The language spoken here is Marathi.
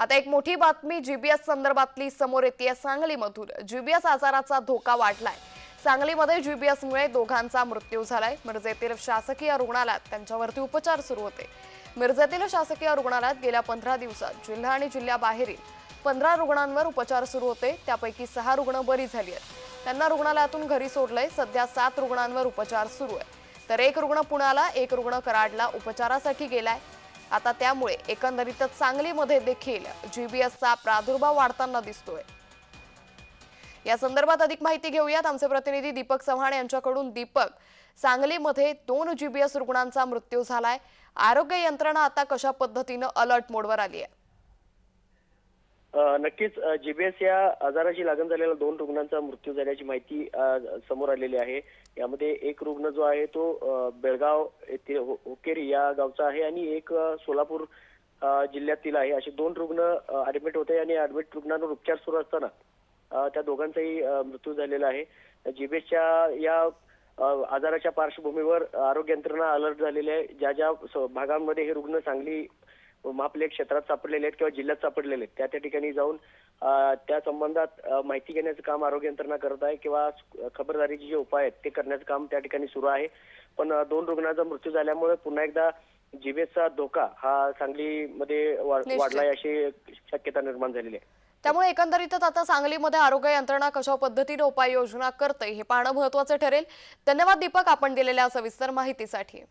आता एक मोठी बातमी जीबीएस संदर्भातली समोर येते सांगलीमधून. जीबीएस आजाराचा धोका वाढलाय. सांगलीमध्ये जीबीएसमुळे दोघांचा मृत्यू झालाय. मिरजेतील शासकीय रुग्णालयात त्यांच्यावरती उपचार सुरू होते. मिरजेतील शासकीय रुग्णालयात गेल्या पंधरा दिवसात जिल्हा आणि जिल्ह्याबाहेरील पंधरा रुग्णांवर उपचार सुरू होते. त्यापैकी सहा रुग्ण बरी झाली आहेत. त्यांना रुग्णालयातून घरी सोडलंय. सध्या सात रुग्णांवर उपचार सुरू आहे. तर एक रुग्ण पुण्याला एक रुग्ण कराडला उपचारासाठी गेलाय. आता त्यामुळे एकंदरीतच सांगलीमध्ये देखील जीबीएसचा प्रादुर्भाव वाढताना दिसतोय. या संदर्भात अधिक माहिती घेऊयात. आमचे प्रतिनिधी दीपक चव्हाण यांच्याकडून. दीपक सांगलीमध्ये दोन जीबीएस रुग्णांचा मृत्यू झालाय. आरोग्य यंत्रणा आता कशा पद्धतीनं अलर्ट मोडवर आली आहे नक्कीच जीबीएस या आजाराची लागण झालेल्या दोन रुग्णांचा मृत्यू झाल्याची माहिती समोर आलेली आहे. यामध्ये एक रुग्ण जो आहे तो बेळगाव येथील हुकेरी हो, होकेरी या गावचा आहे आणि एक सोलापूर जिल्ह्यातील आहे. असे दोन रुग्ण ऍडमिट होते आणि ऍडमिट रुग्णांवर उपचार सुरू असताना त्या दोघांचाही मृत्यू झालेला आहे. जीबीएसच्या या आजाराच्या पार्श्वभूमीवर आरोग्य यंत्रणा अलर्ट झालेली आहे. ज्या ज्या भागांमध्ये हे रुग्ण चांगली महापले क्षेत्रात सापडलेले आहेत किंवा जिल्ह्यात सापडलेले आहेत. त्या त्या ठिकाणी जाऊन त्या संबंधात माहिती घेण्याचं काम आरोग्य यंत्रणा करत आहे किंवा खबरदारीचे जे उपाय आहेत ते करण्याचं काम त्या ठिकाणी सुरू आहे. पण दोन रुग्णांचा मृत्यू झाल्यामुळे पुन्हा एकदा जीबीएसचा धोका हा सांगलीमध्ये. वाढलाय अशी शक्यता निर्माण झालेली आहे. त्यामुळे एकंदरीतच आता सांगलीमध्ये आरोग्य यंत्रणा कशा पद्धतीने उपाययोजना करते हे पाहणं महत्वाचं ठरेल. धन्यवाद दीपक आपण दिलेल्या सविस्तर माहितीसाठी.